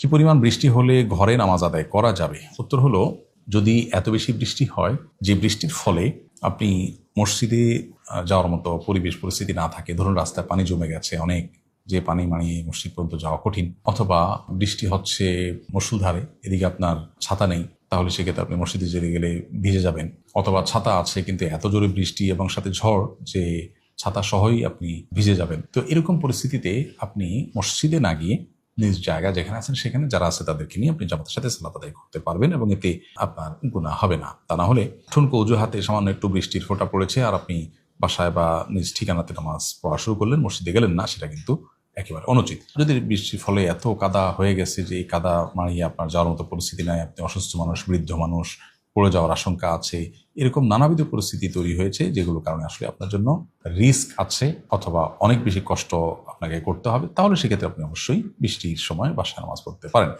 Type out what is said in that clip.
কি পরিমাণ বৃষ্টি হলে ঘরে নামাজ আদায় করা যাবে? উত্তর হলো, যদি এত বেশি বৃষ্টি হয়, যে বৃষ্টির ফলে আপনি মসজিদে যাওয়ার মতো পরিবেশ, পরিস্থিতি না থাকে, ধরুন রাস্তায় পানি জমে গেছে অনেক, যে পানি মানিয়ে মসজিদ পর্যন্ত যাওয়া কঠিন, অথবা বৃষ্টি হচ্ছে মুসুলধারে এদিকে আপনার ছাতা নেই, তাহলে সেক্ষেত্রে আপনি মসজিদে যেতে গেলে ভিজে যাবেন, অথবা ছাতা আছে কিন্তু এত জোরে বৃষ্টি এবং সাথে ঝড় যে ছাতা সহই আপনি ভিজে যাবেন। তো এরকম পরিস্থিতিতে আপনি মসজিদে না গিয়ে নিজ জায়গা যেখানে আছেন সেখানে যারা আছে তাদেরকে নিয়ে আপনি জামাতের সাথে সালাত আদায় করতে পারবেন এবং এতে আপনার গুণা হবে না। তা না হলে ঠুনকো অজুহাতে সামান্য একটু বৃষ্টির ফোঁটা পড়েছে আর আপনি বাসায় বা নিজ ঠিকানাতে নামাজ পড়া শুরু করলেন, মসজিদে গেলেন না, সেটা কিন্তু একেবারে অনুচিত। যদি বৃষ্টির ফলে এত কাদা হয়ে গেছে যে এই কাদা মারিয়ে আপনার যাওয়ার মতো পরিস্থিতি নাই, আপনি অসুস্থ মানুষ, বৃদ্ধ মানুষ পড়ে যাওয়ার আশঙ্কা আছে। এরকম নানাবিধ পরিস্থিতি তৈরি হয়েছে যেগুলো কারণে আসলে আপনার জন্য রিস্ক আছে অথবা অনেক বেশি কষ্ট আপনাকে করতে হবে। তাহলে সেক্ষেত্রে আপনি অবশ্যই বৃষ্টির সময় বাসায় নামাজ পড়তে পারেন।